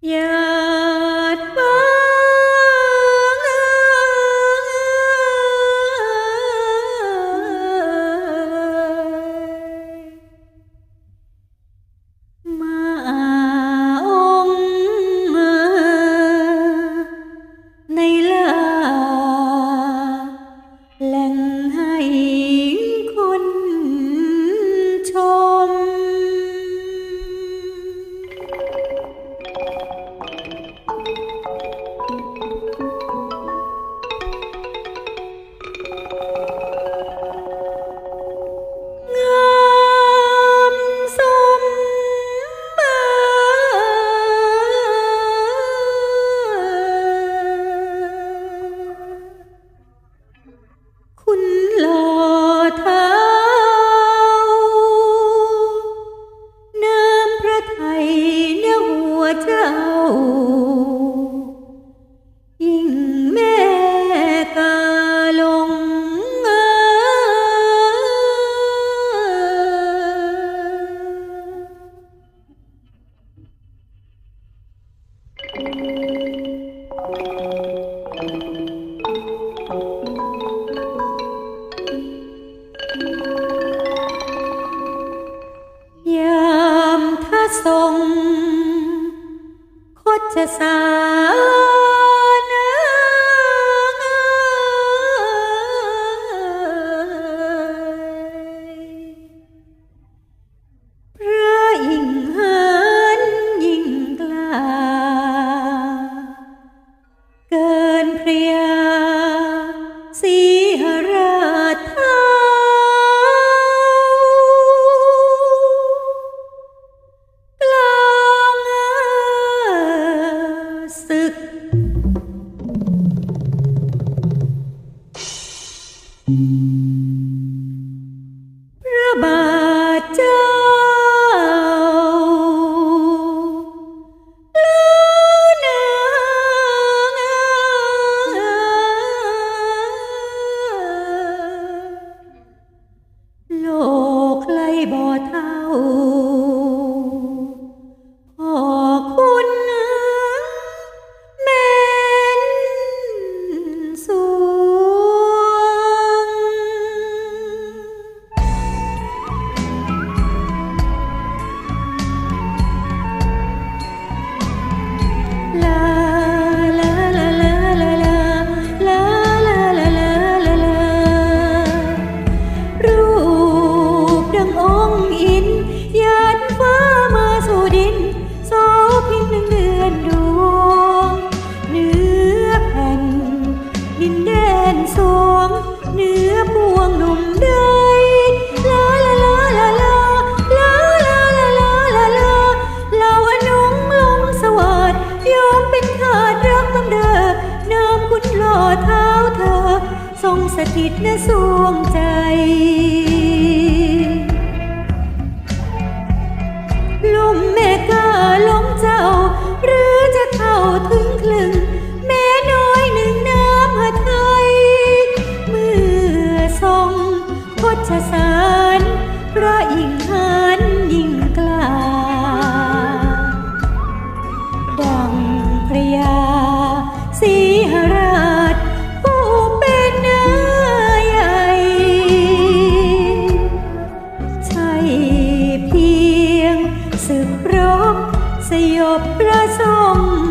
Yeah. เจ้า 在撒 bà cha ท้าเธอ ทรงสถิตในสวงใจ ลมแม่กาลมเจ้า หรือจะเท่าถึงคลึง แม่น้อยหนึ่งน้ำหาไทย เมื่อทรงพชสารพระอิงหา สยบประสม